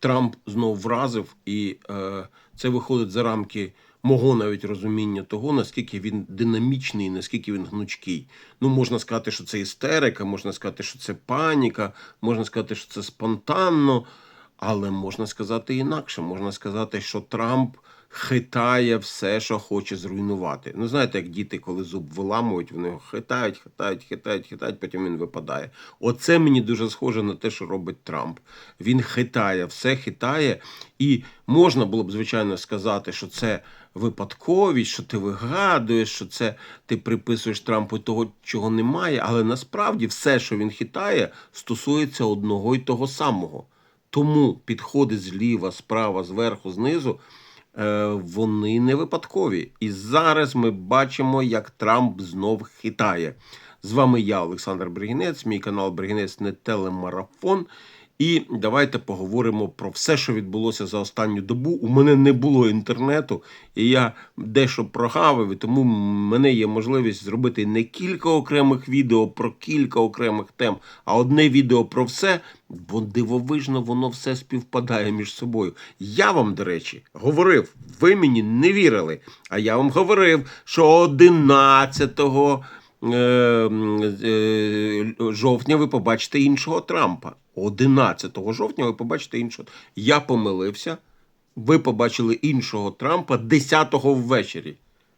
Трамп знов вразив, і е, це виходить за рамки мого навіть розуміння того, наскільки він динамічний, наскільки він гнучкий. Ну, можна сказати, що це істерика, можна сказати, що це паніка, можна сказати, що це спонтанно, але можна сказати інакше. Можна сказати, що Трамп хитає все, що хоче зруйнувати. Ну, знаєте, як діти, коли зуб виламують, вони його хитають, хитають, хитають, хитають, потім він випадає. Оце мені дуже схоже на те, що робить Трамп. Він хитає, все хитає, і можна було б, звичайно, сказати, що це випадковість, що ти вигадуєш, що це ти приписуєш Трампу того, чого немає, але насправді все, що він хитає, стосується одного й того самого. Тому підходи зліва, справа, зверху, знизу. Е, Вони не випадкові. І зараз ми бачимо, як Трамп знов хитає. З вами я, Олександр Бригінець, мій канал Бригінець не телемарафон. І давайте поговоримо про все, що відбулося за останню добу. У мене не було інтернету, і я дещо прогавив, і тому в мене є можливість зробити не кілька окремих відео про кілька окремих тем, а одне відео про все, бо дивовижно воно все співпадає між собою. Я вам, до речі, говорив, ви мені не вірили. А я вам говорив, що 11 е, е, жовтня ви побачите іншого Трампа. 11 жовтня ви побачите іншого. Я помилився. Ви побачили іншого Трампа 10-го ввечері.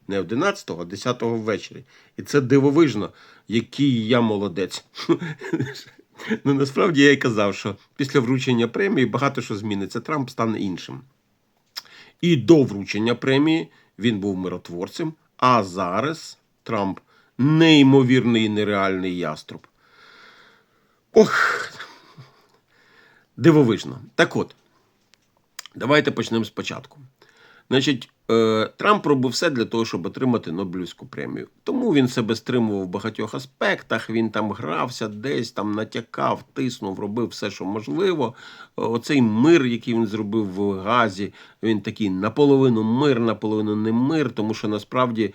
Не 11-го, а 10-го ввечері. І це дивовижно, який я молодець. Ну, насправді я й казав, що після вручення премії багато що зміниться. Трамп стане іншим. І до вручення премії він був миротворцем, а зараз Трамп неймовірний і нереальний яструб. Ох, дивовижно. Так от, давайте почнемо спочатку. Значить, е, Трамп робив все для того, щоб отримати Нобелівську премію. Тому він себе стримував в багатьох аспектах. Він там грався, десь там натякав, тиснув, робив все, що можливо. Оцей мир, який він зробив в Газі, він такий наполовину мир, наполовину не мир, тому що насправді е,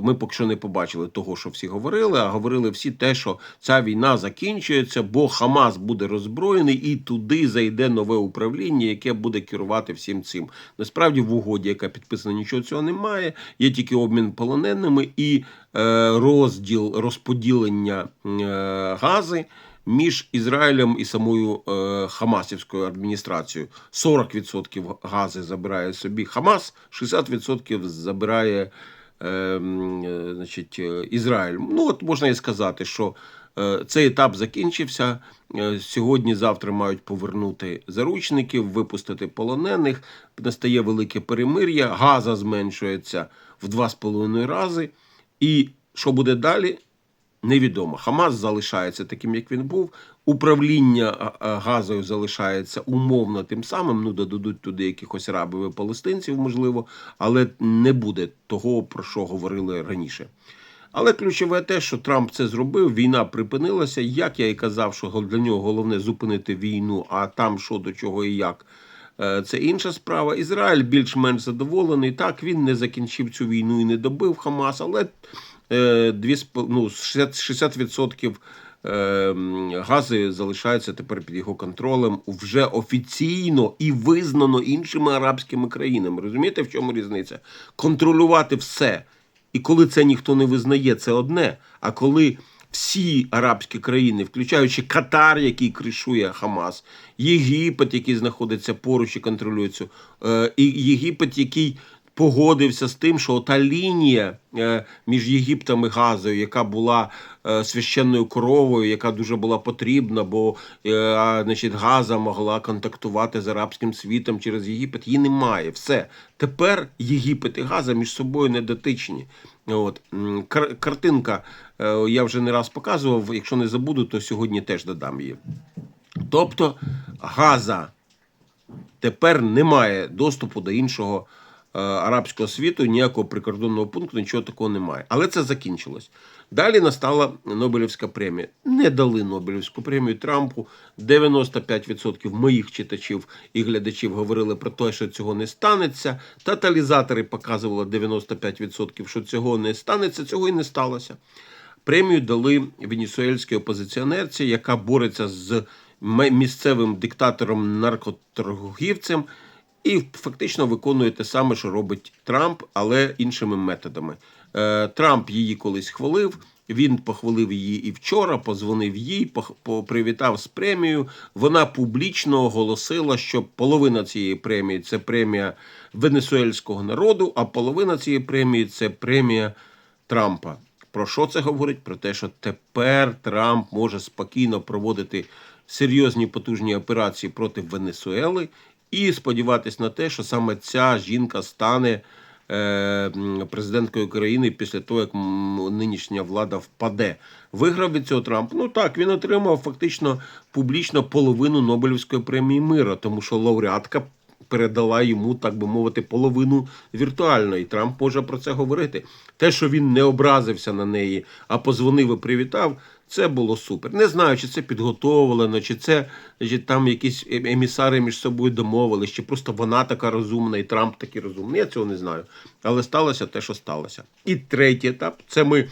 ми поки що не побачили того, що всі говорили, а говорили всі те, що ця війна закінчується, бо Хамас буде роззброєний і туди зайде нове управління, яке буде керувати всім цим. Насправді в угоді, яка підписана, нічого цього немає. Є тільки обмін полоненими і е, розділ розподілення е, гази. Між Ізраїлем і самою е, Хамасівською адміністрацією 40% гази забирає собі Хамас, 60% забирає е, е, значить, е, Ізраїль. Ну от можна і сказати, що е, цей етап закінчився. Е, Сьогодні, завтра мають повернути заручників, випустити полонених. Настає велике перемир'я, газа зменшується в 2,5 рази. І що буде далі? Невідомо. Хамас залишається таким, як він був. Управління а, а, газою залишається умовно тим самим. Ну, додадуть туди якихось арабів і палестинців, можливо, але не буде того, про що говорили раніше. Але ключове те, що Трамп це зробив, війна припинилася. Як я і казав, що для нього головне зупинити війну, а там що до чого і як. е, Це інша справа. Ізраїль більш-менш задоволений. Так, він не закінчив цю війну і не добив Хамас, але е, ну, 60%, 60% е, гази залишаються тепер під його контролем вже офіційно і визнано іншими арабськими країнами. Розумієте, в чому різниця? Контролювати все. І коли це ніхто не визнає, це одне. А коли всі арабські країни, включаючи Катар, який кришує Хамас, Єгипет, який знаходиться поруч і контролює цю, е, і Єгипет, який погодився з тим, що та лінія е, між Єгиптом і Газою, яка була е, священною коровою, яка дуже була потрібна, бо е, значить, Газа могла контактувати з арабським світом через Єгипет, її немає. Все. Тепер Єгипет і Газа між собою не дотичні. От. кар- Картинка я вже не раз показував. Якщо не забуду, то сьогодні теж додам її. Тобто Газа тепер немає доступу до іншого арабського світу, ніякого прикордонного пункту, нічого такого немає. Але це закінчилось. Далі настала Нобелівська премія. Не дали Нобелівську премію Трампу. 95% моїх читачів і глядачів говорили про те, що цього не станеться. Тоталізатори показували 95%, що цього не станеться, цього і не сталося. Премію дали венесуельській опозиціонерці, яка бореться з місцевим диктатором наркоторгівцем і фактично виконує те саме, що робить Трамп, але іншими методами. Е, Трамп її колись хвалив. Він похвалив її і вчора, позвонив їй, привітав з премією. Вона публічно оголосила, що половина цієї премії це премія венесуельського народу, а половина цієї премії це премія Трампа. Про що це говорить? Про те, що тепер Трамп може спокійно проводити серйозні потужні операції проти Венесуели і сподіватись на те, що саме ця жінка стане е, президенткою країни після того, як нинішня влада впаде. Виграв від цього Трамп. Ну так, він отримав фактично публічно половину Нобелівської премії мира, тому що лауреатка передала йому, так би мовити, половину віртуально, і Трамп може про це говорити. Те, що він не образився на неї, а позвонив і привітав, це було супер. Не знаю, чи це підготовлено, чи це чи там якісь е- емісари між собою домовились, чи просто вона така розумна, і Трамп такий розумний. Я цього не знаю. Але сталося те, що сталося. І третій етап це ми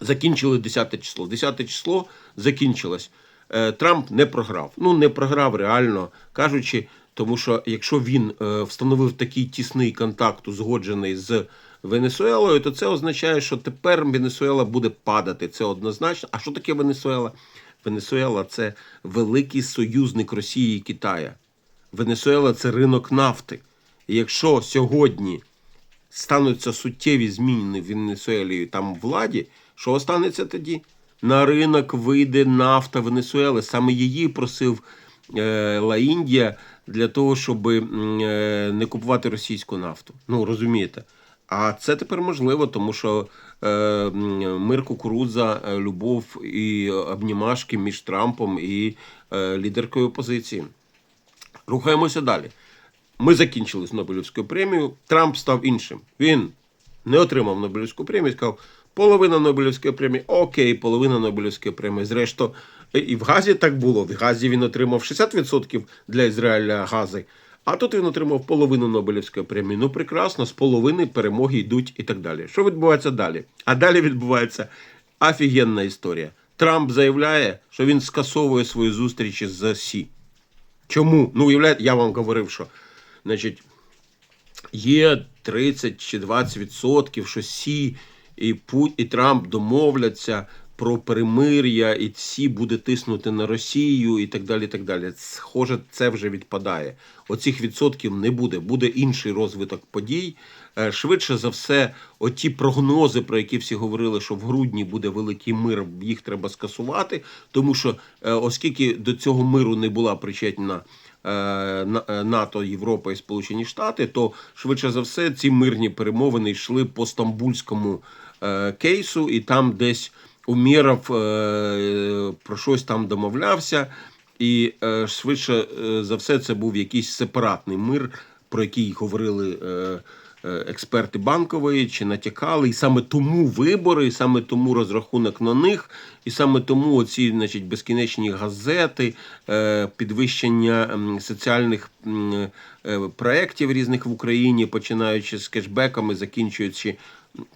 закінчили 10 число. 10 число закінчилось. Е, Трамп не програв. Ну, не програв реально кажучи, тому що якщо він е, встановив такий тісний контакт, узгоджений з Венесуелою, то це означає, що тепер Венесуела буде падати. Це однозначно. А що таке Венесуела? Венесуела це великий союзник Росії і Китая. Венесуела це ринок нафти. І якщо сьогодні стануться суттєві зміни в Венесуелі там владі, що останеться тоді? На ринок вийде нафта Венесуели. Саме її просив е, Ла Індія для того, щоб е, не купувати російську нафту. Ну розумієте. А це тепер можливо, тому що е, мир кукурудза, е, любов і обнімашки між Трампом і е, лідеркою опозиції. Рухаємося далі. Ми закінчили з Нобелівською премією. Трамп став іншим. Він не отримав Нобелівську премію, сказав, половина Нобелівської премії, окей, половина Нобелівської премії. Зрештою, і в Газі так було. В Газі він отримав 60% для Ізраїля гази, а тут він отримав половину Нобелівської премії. Ну, прекрасно, з половини перемоги йдуть і так далі. Що відбувається далі? А далі відбувається офігенна історія. Трамп заявляє, що він скасовує свої зустрічі з Сі. Чому? Ну, уявляєте, я вам говорив, що значить, є 30 чи 20 відсотків, що Сі і Пут і Трамп домовляться про перемир'я, і Сі буде тиснути на Росію і так далі. так далі. Схоже, це вже відпадає. Оцих відсотків не буде. Буде інший розвиток подій. Е, Швидше за все, оті прогнози, про які всі говорили, що в грудні буде великий мир, їх треба скасувати, тому що е, оскільки до цього миру не була причетна е, На- НАТО, Європа і Сполучені Штати, то швидше за все ці мирні перемовини йшли по стамбульському кейсу, і там десь Умєров е, про щось там домовлявся, і е, швидше е, за все це був якийсь сепаратний мир, про який говорили. Експерти банкової чи натякали, і саме тому вибори, і саме тому розрахунок на них, і саме тому оці значить, безкінечні газети, підвищення соціальних проєктів різних в Україні, починаючи з кешбеками, закінчуючи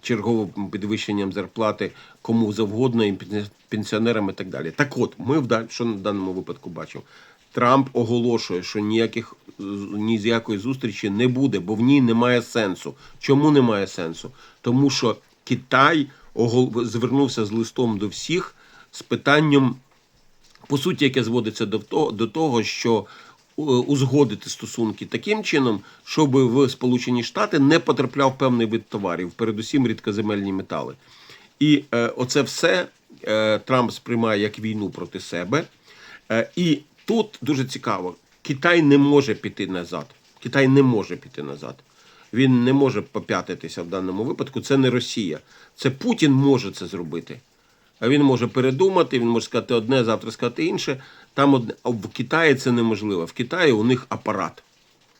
черговим підвищенням зарплати кому завгодно, і пен- пенсіонерам і так далі. Так от, ми в що на даному випадку бачимо. Трамп оголошує, що ніяких ні з якої зустрічі не буде, бо в ній немає сенсу. Чому немає сенсу? Тому що Китай огол- звернувся з листом до всіх з питанням по суті, яке зводиться до того, що узгодити стосунки таким чином, щоб в Сполучені Штати не потрапляв певний вид товарів, передусім рідкоземельні метали. І е, оце все е, Трамп сприймає як війну проти себе. Е, і тут дуже цікаво: Китай не може піти назад. Китай не може піти назад. Він не може поп'ятитися в даному випадку. Це не Росія. Це Путін може це зробити. Він може передумати, він може сказати одне, завтра сказати інше. Там одне. В Китаї це неможливо. В Китаї у них апарат.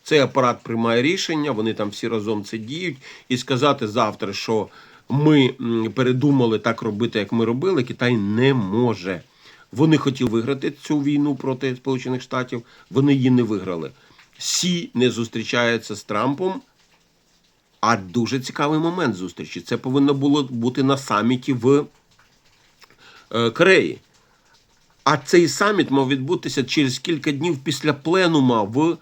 Цей апарат приймає рішення, вони там всі разом це діють, і сказати завтра, що ми передумали так робити, як ми робили, Китай не може. Вони хотіли виграти цю війну проти Сполучених Штатів, вони її не виграли. Сі не зустрічається з Трампом. А дуже цікавий момент зустрічі. Це повинно було бути на саміті в Кореї. А цей саміт мав відбутися через кілька днів після пленума в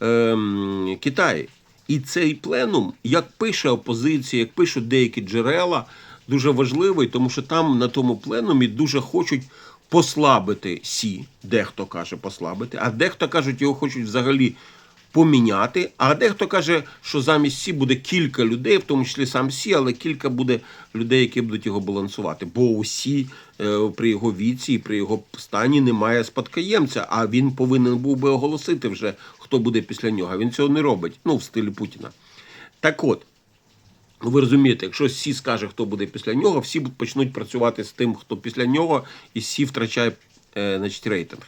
ем, Китаї. І цей пленум, як пише опозиція, як пишуть деякі джерела, дуже важливий, тому що там на тому пленумі дуже хочуть послабити Сі, дехто каже послабити, а дехто кажуть, його хочуть взагалі поміняти. А дехто каже, що замість Сі буде кілька людей, в тому числі сам Сі, але кілька буде людей, які будуть його балансувати. Бо у Сі е, при його віці і при його стані немає спадкоємця, а він повинен був би оголосити вже, хто буде після нього. Він цього не робить. Ну, в стилі Путіна. Так от. Ви розумієте, якщо Сі скаже, хто буде після нього, всі почнуть працювати з тим, хто після нього, і Сі втрачає е, значить, рейтинг.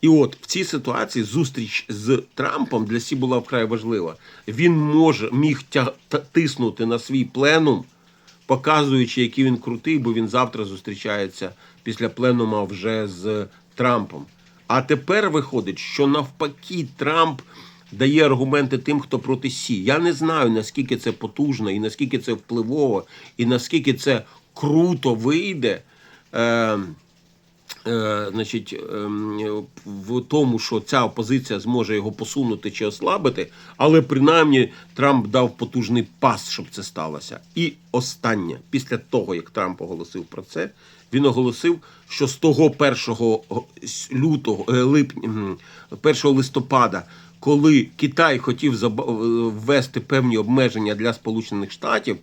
І от в цій ситуації зустріч з Трампом для Сі була вкрай важлива. Він може міг тя, тиснути на свій пленум, показуючи, який він крутий, бо він завтра зустрічається після пленума вже з Трампом. А тепер виходить, що навпаки Трамп дає аргументи тим, хто проти Сі. Я не знаю, наскільки це потужно, і наскільки це впливово, і наскільки це круто вийде. Е, значить, ем, в тому, що ця опозиція зможе його посунути чи ослабити, але принаймні Трамп дав потужний пас, щоб це сталося. І останнє, після того, як Трамп оголосив про це, він оголосив, що з того 1 лютого, е, липня, 1 листопада, коли Китай хотів е, ввести певні обмеження для Сполучених Штатів,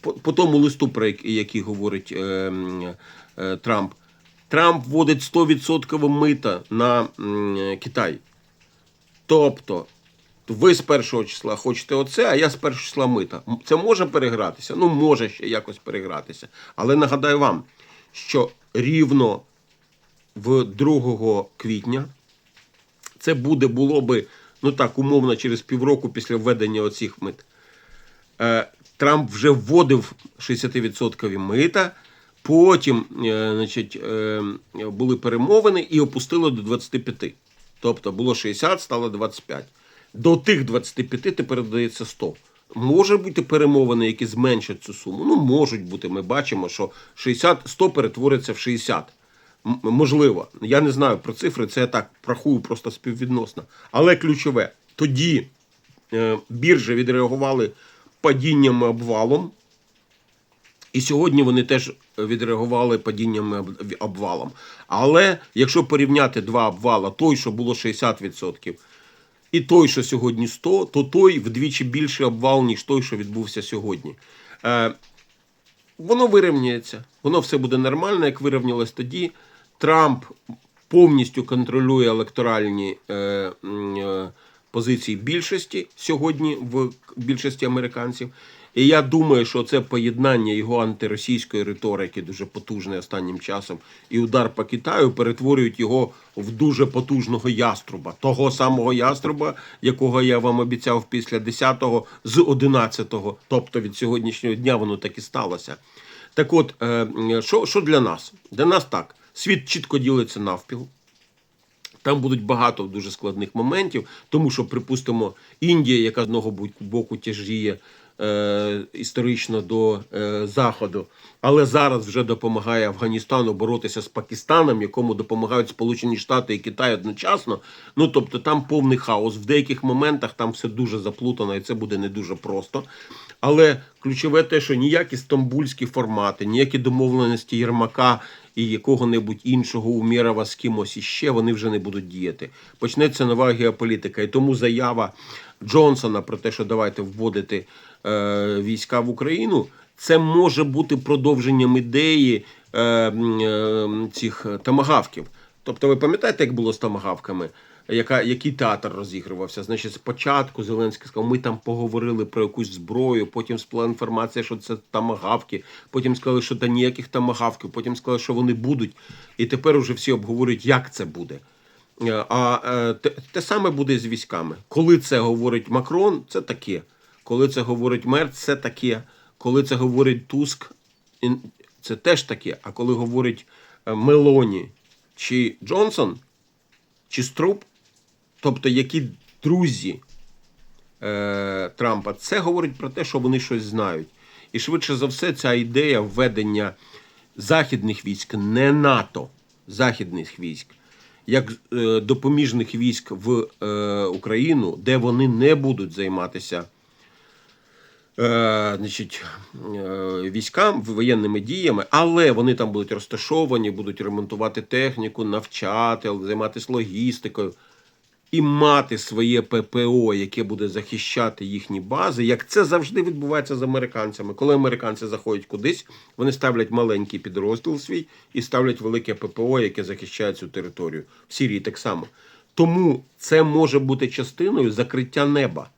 по, тому листу, про який говорить е, е, Трамп, Трамп вводить 100% мита на Китай. Тобто, ви з першого числа хочете оце, а я з першого числа мита. Це може перегратися? Ну, може ще якось перегратися. Але нагадаю вам, що рівно в 2 квітня це буде було би, ну так, умовно, через півроку після введення оцих мит. Е, Трамп вже вводив 60% мита. Потім е, значить, е, були перемовини і опустили до 25. Тобто було 60, стало 25. До тих 25 тепер додається 100. Може бути перемовини, які зменшать цю суму. Ну, можуть бути. Ми бачимо, що 60, 100 перетвориться в 60. Можливо, я не знаю про цифри, це я так рахую просто співвідносно. Але ключове, тоді е, біржі відреагували падінням і обвалом. І сьогодні вони теж відреагували падінням обвалом. Але якщо порівняти два обвала, той, що було 60%, і той, що сьогодні 100, то той вдвічі більший обвал, ніж той, що відбувся сьогодні. Е, воно вирівняється, воно все буде нормально, як вирівнялось тоді. Трамп повністю контролює електоральні е, е, позиції більшості сьогодні в більшості американців. І я думаю, що це поєднання його антиросійської риторики, дуже потужне останнім часом, і удар по Китаю перетворюють його в дуже потужного яструба, того самого яструба, якого я вам обіцяв після 10-го з 11-го, тобто від сьогоднішнього дня воно так і сталося. Так от, е, що, що для нас? Для нас так. Світ чітко ділиться навпіл. Там будуть багато дуже складних моментів, тому що, припустимо, Індія, яка з одного боку тяжіє е, історично до е, Заходу, але зараз вже допомагає Афганістану боротися з Пакистаном, якому допомагають Сполучені Штати і Китай одночасно. Ну тобто там повний хаос. В деяких моментах там все дуже заплутано, і це буде не дуже просто. Але ключове те, що ніякі стамбульські формати, ніякі домовленості Єрмака і якого-небудь іншого Умєрова з кимось іще, вони вже не будуть діяти. Почнеться нова геополітика. І тому заява Джонсона про те, що давайте вводити е, війська в Україну, це може бути продовженням ідеї е, е, цих тамагавків. Тобто, ви пам'ятаєте, як було з тамагавками? Яка, який театр розігрувався? Значить, спочатку Зеленський сказав, ми там поговорили про якусь зброю, потім сплила інформація, що це тамагавки, потім сказали, що та ніяких тамагавків, потім сказали, що вони будуть. І тепер уже всі обговорюють, як це буде. Е, А е, те, те саме буде з військами. Коли це говорить Макрон, це таке. Коли це говорить Мерц, це таке. Коли це говорить Туск, це теж таке. А коли говорить е, Мелоні чи Джонсон, чи Струп, тобто які друзі е, Трампа, це говорить про те, що вони щось знають. І швидше за все, ця ідея введення західних військ, не НАТО, західних військ, як е, допоміжних військ в е, Україну, де вони не будуть займатися е, значить, е, військам воєнними діями, але вони там будуть розташовані, будуть ремонтувати техніку, навчати, займатися логістикою і мати своє ППО, яке буде захищати їхні бази, як це завжди відбувається з американцями. Коли американці заходять кудись, вони ставлять маленький підрозділ свій і ставлять велике ППО, яке захищає цю територію. В Сирії так само. Тому це може бути частиною закриття неба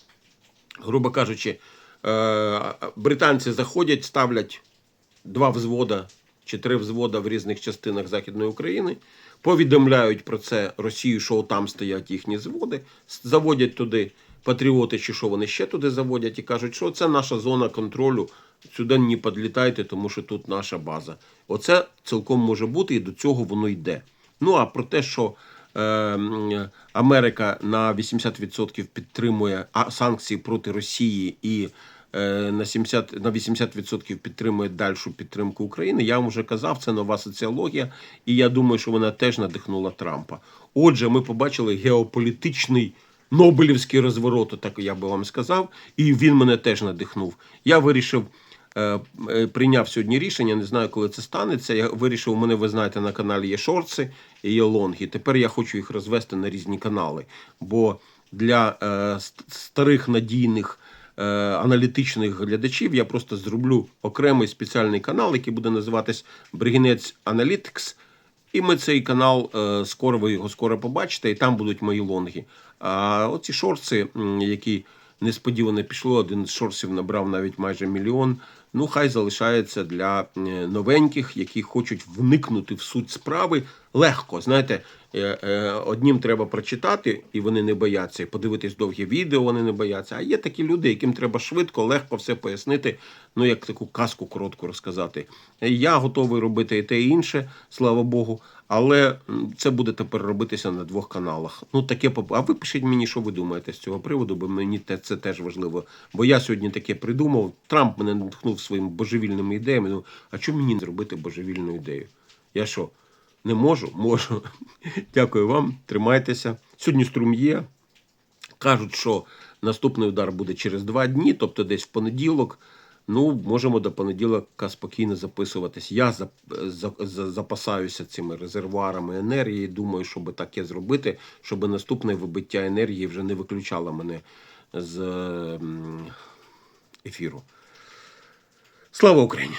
грубо кажучи, е, британці заходять, ставлять два взвода чи три взвода в різних частинах Західної України, повідомляють про це Росію, що там стоять їхні зводи, заводять туди патріоти, чи що вони ще туди заводять, і кажуть, що це наша зона контролю. Сюди не підлітайте, тому що тут наша база. Оце цілком може бути, і до цього воно йде. Ну а про те, що е, Америка на 80% підтримує санкції проти Росії і на 70, на 80% підтримує дальшу підтримку України. Я вам вже казав, це нова соціологія, і я думаю, що вона теж надихнула Трампа. Отже, ми побачили геополітичний. Нобелівський розворот, так я би вам сказав, і він мене теж надихнув. Я вирішив, е, е, прийняв сьогодні рішення, не знаю, коли це станеться. Я вирішив, у мене, ви знаєте, на каналі є шорти і є лонги. Тепер я хочу їх розвести на різні канали. Бо для е, старих надійних е, аналітичних глядачів я просто зроблю окремий спеціальний канал, який буде називатись Бригінець Аналітикс. І ми цей канал е, скоро ви його скоро побачите, і там будуть мої лонги. А оці шорси, які несподівано пішли, один з шорсів набрав навіть майже мільйон. Ну, хай залишається для е, новеньких, які хочуть вникнути в суть справи легко. Знаєте, е, е, однім треба прочитати, і вони не бояться, і подивитись довгі відео, вони не бояться. А є такі люди, яким треба швидко, легко все пояснити, ну як таку казку коротку розказати. Я готовий робити і те, і інше, слава Богу. Але це буде тепер робитися на двох каналах. Ну таке А ви пишіть мені, що ви думаєте з цього приводу, бо мені це теж важливо. Бо я сьогодні таке придумав. Трамп мене натхнув своїми божевільними ідеями. Ну а чому мені не зробити божевільну ідею? Я що, не можу? Можу. Дякую вам, тримайтеся. Сьогодні струм є. Кажуть, що наступний удар буде через два дні, тобто десь в понеділок. Ну, можемо до понеділка спокійно записуватись. Я за, за, за- запасаюся цими резервуарами енергії. Думаю, щоб таке зробити, щоб наступне вибиття енергії вже не виключало мене з ефіру. Слава Україні!